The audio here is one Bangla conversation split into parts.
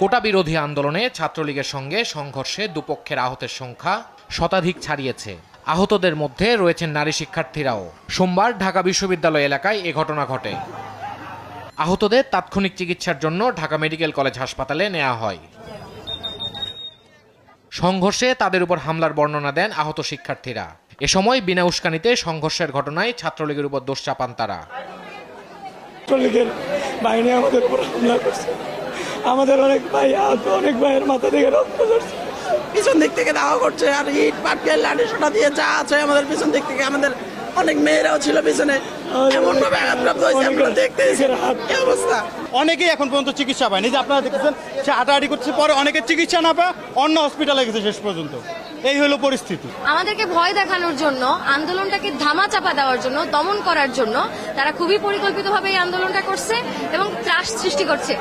কোটা বিরোধী আন্দোলনে ছাত্রলীগের সঙ্গে সংঘর্ষে দুপক্ষের আহতের সংখ্যা শতাধিক ছাড়িয়েছে। আহতদের মধ্যে রয়েছেন নারী শিক্ষার্থীরাও। সোমবার ঢাকা বিশ্ববিদ্যালয় এলাকায় এ ঘটনা ঘটে। আহতদের তাৎক্ষণিক চিকিৎসার জন্য ঢাকা মেডিকেল কলেজ হাসপাতালে নেওয়া হয়। সংঘর্ষে তাদের উপর হামলার বর্ণনা দেন আহত শিক্ষার্থীরা। এ সময় বিনা উস্কানিতে সংঘর্ষের ঘটনায় ছাত্রলীগের উপর দোষ চাপান তারা। আমাদের অনেক ভাই আছে, অনেক ভাইয়ের মাথা থেকে রক্ত ঝরছে। পিছন দিক থেকে দাওয়া করছে, আর ইট, পাটকেল, লাঠি সোটা দিয়ে যা আছে আমাদের পিছন দিক থেকে। আমাদের অনেক মেয়েরাও ছিল পিছনে। এমন ভাবে আঘাতপ্রাপ্ত হয়েছে আমরা দেখতে কি অবস্থা? অনেকেই এখন পর্যন্ত চিকিৎসা পায়নি। যে আপনারা দেখতেছেন সে হাঁটাহাঁটি করছে পরে অনেকের চিকিৎসা না পায় অন্য হসপিটালে গেছে শেষ পর্যন্ত। এই হলো পরিস্থিতি। আমাদেরকে ভয় দেখানোর জন্য আন্দোলনটাকে ধামা চাপা দেওয়ার জন্য দমন করার জন্য তারা খুবই পরিকল্পিতভাবে এই আন্দোলনটা করছে এবং ত্রাস সৃষ্টি করছে।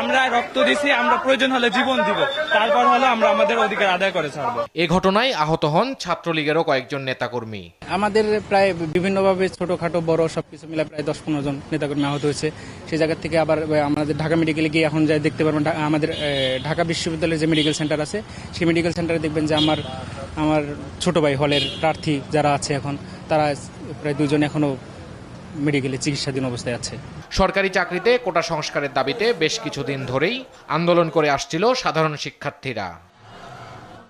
আমরা রক্ত দিছি আমরা প্রয়োজন হলে জীবন দিব। তারপর হলে আমরা আমাদের অধিকার আদায় করে ছাড়বো। এ ঘটনায় আহত হন ছাত্রলীগেরও কয়েকজন নেতাকর্মী। আমাদের প্রায় বিভিন্নভাবে ছোটখাটো বড় সবকিছু মিলে প্রায় দশ পনেরো জন নেতাকর্মী আহত হয়েছে। সেই জায়গা থেকে আবার আমাদের ঢাকা মেডিকেলে গিয়ে এখন যাই দেখতে পারবেন আমাদের ঢাকা বিশ্ববিদ্যালয়ের যে মেডিকেল সেন্টার আছে, সেই মেডিকেল সেন্টারে দেখবেন যে আমার আমার ছোট ভাই হলের প্রার্থী যারা আছে এখন, তারা প্রায় দুজন এখনও মেডিকেলে চিকিৎসাধীন অবস্থায় আছে। সরকারি চাকরিতে কোটা সংস্কারের দাবিতে বেশ কিছুদিন ধরেই আন্দোলন করে আসছিল সাধারণ শিক্ষার্থীরা।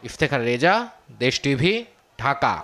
ইফতেখার রেজা, দেশ টিভি, ঢাকা।